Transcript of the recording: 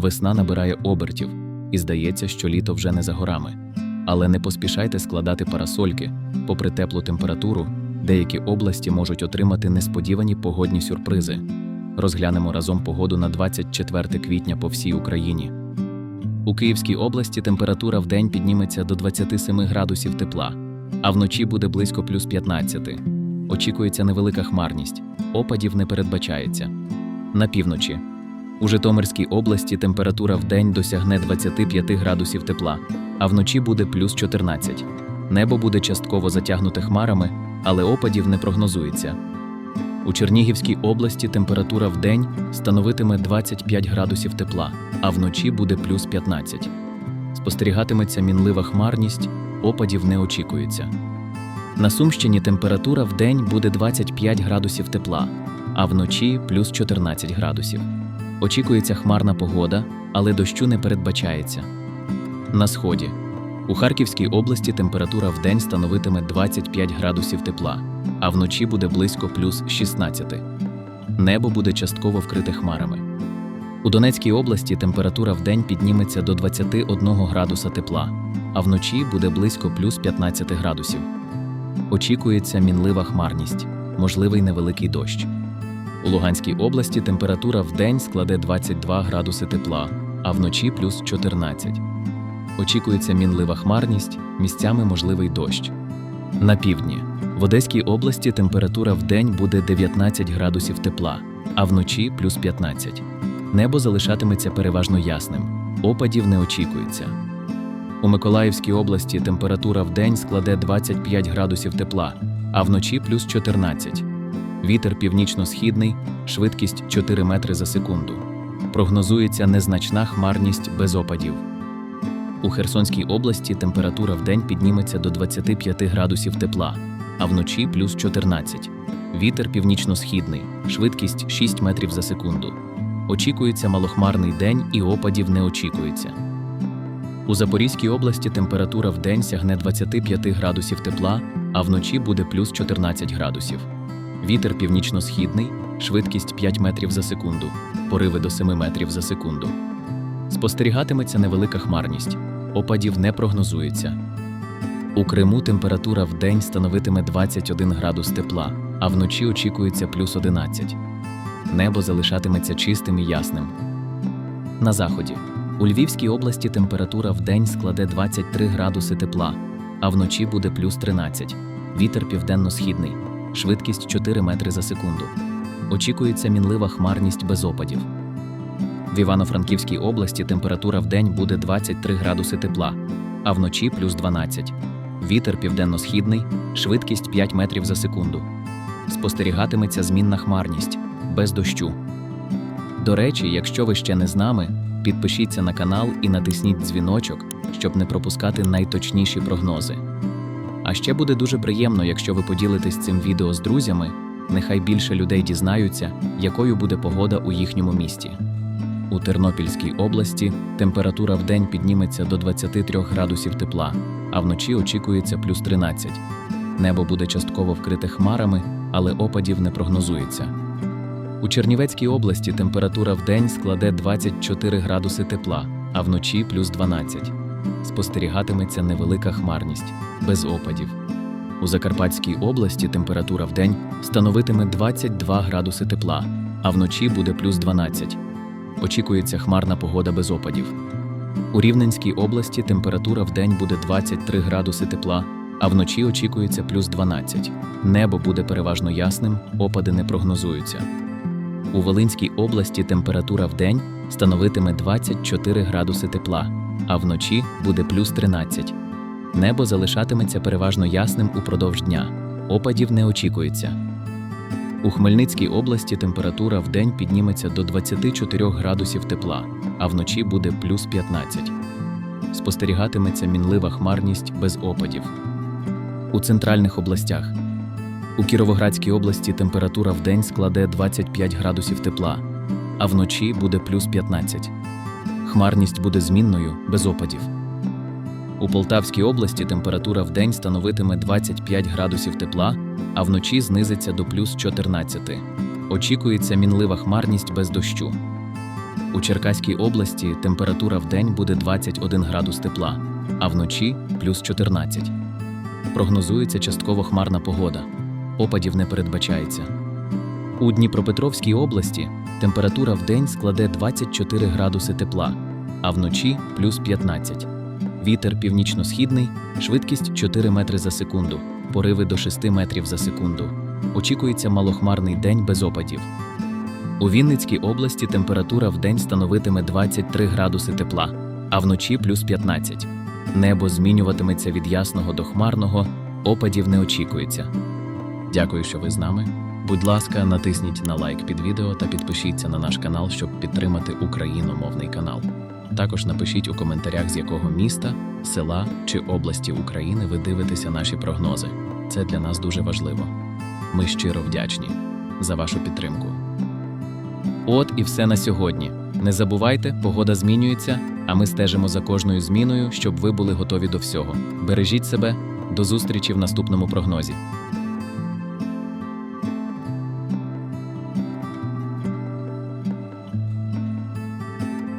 Весна набирає обертів, і здається, що літо вже не за горами. Але не поспішайте складати парасольки. Попри теплу температуру, деякі області можуть отримати несподівані погодні сюрпризи. Розглянемо разом погоду на 24 квітня по всій Україні. У Київській області температура в день підніметься до 27 градусів тепла, а вночі буде близько плюс 15. Очікується невелика хмарність, опадів не передбачається. На півночі. У Житомирській області температура в день досягне 25 градусів тепла, а вночі буде плюс 14. Небо буде частково затягнуте хмарами, але опадів не прогнозується. У Чернігівській області температура в день становитиме 25 градусів тепла, а вночі буде плюс 15. Спостерігатиметься мінлива хмарність, опадів не очікується. На Сумщині температура в день буде 25 градусів тепла, а вночі плюс 14 градусів. Очікується хмарна погода, але дощу не передбачається. На сході. У Харківській області температура в день становитиме 25 градусів тепла, а вночі буде близько плюс 16. Небо буде частково вкрите хмарами. У Донецькій області температура в день підніметься до 21 градуса тепла, а вночі буде близько плюс 15 градусів. Очікується мінлива хмарність, можливий невеликий дощ. У Луганській області температура в день складе 22 градуси тепла, а вночі плюс 14. Очікується мінлива хмарність, місцями можливий дощ. На півдні. В Одеській області температура в день буде 19 градусів тепла, а вночі плюс 15. Небо залишатиметься переважно ясним, опадів не очікується. У Миколаївській області температура в день складе 25 градусів тепла, а вночі плюс 14. Вітер північно-східний, швидкість 4 метри за секунду. Прогнозується незначна хмарність без опадів. У Херсонській області температура в день підніметься до 25 градусів тепла, а вночі плюс 14. Вітер північно-східний, швидкість 6 метрів за секунду. Очікується малохмарний день і опадів не очікується. У Запорізькій області температура в день сягне 25 градусів тепла, а вночі буде плюс 14 градусів. Вітер північно-східний, швидкість 5 метрів за секунду, пориви до 7 метрів за секунду. Спостерігатиметься невелика хмарність, опадів не прогнозується. У Криму температура в день становитиме 21 градус тепла, а вночі очікується плюс 11. Небо залишатиметься чистим і ясним. На заході. У Львівській області температура в день складе 23 градуси тепла, а вночі буде плюс 13. Вітер південно-східний, швидкість 4 метри за секунду. Очікується мінлива хмарність без опадів. В Івано-Франківській області температура в день буде 23 градуси тепла, а вночі плюс 12. Вітер південно-східний, швидкість 5 метрів за секунду. Спостерігатиметься змінна хмарність, без дощу. До речі, якщо ви ще не з нами, підпишіться на канал і натисніть дзвіночок, щоб не пропускати найточніші прогнози. А ще буде дуже приємно, якщо ви поділитесь цим відео з друзями, нехай більше людей дізнаються, якою буде погода у їхньому місті. У Тернопільській області температура в день підніметься до 23 градусів тепла, а вночі очікується плюс 13. Небо буде частково вкрите хмарами, але опадів не прогнозується. У Чернівецькій області температура в день складе 24 градуси тепла, а вночі плюс 12. Спостерігатиметься невелика хмарність, без опадів. У Закарпатській області температура в день становитиме 22 градуси тепла, а вночі буде плюс 12. Очікується хмарна погода без опадів. У Рівненській області температура в день буде 23 градуси тепла, а вночі очікується плюс 12. Небо буде переважно ясним, опади не прогнозуються. У Волинській області температура в день становитиме 24 градуси тепла, а вночі буде плюс 13. Небо залишатиметься переважно ясним упродовж дня. Опадів не очікується. У Хмельницькій області температура в день підніметься до 24 градусів тепла, а вночі буде плюс 15. Спостерігатиметься мінлива хмарність без опадів. У центральних областях у Кіровоградській області температура в день складе 25 градусів тепла, а вночі буде плюс 15. Хмарність буде змінною без опадів. У Полтавській області температура в день становитиме 25 градусів тепла, а вночі знизиться до плюс 14. Очікується мінлива хмарність без дощу. У Черкаській області температура в день буде 21 градус тепла, а вночі плюс 14. Прогнозується частково хмарна погода. Опадів не передбачається. У Дніпропетровській області температура в день складе 24 градуси тепла, а вночі плюс 15. Вітер північно-східний, швидкість 4 метри за секунду, пориви до 6 метрів за секунду. Очікується малохмарний день без опадів. У Вінницькій області температура в день становитиме 23 градуси тепла, а вночі плюс 15. Небо змінюватиметься від ясного до хмарного, опадів не очікується. Дякую, що ви з нами. Будь ласка, натисніть на лайк під відео та підпишіться на наш канал, щоб підтримати україномовний канал. Також напишіть у коментарях, з якого міста, села чи області України ви дивитеся наші прогнози. Це для нас дуже важливо. Ми щиро вдячні за вашу підтримку. От і все на сьогодні. Не забувайте, погода змінюється, а ми стежимо за кожною зміною, щоб ви були готові до всього. Бережіть себе, до зустрічі в наступному прогнозі.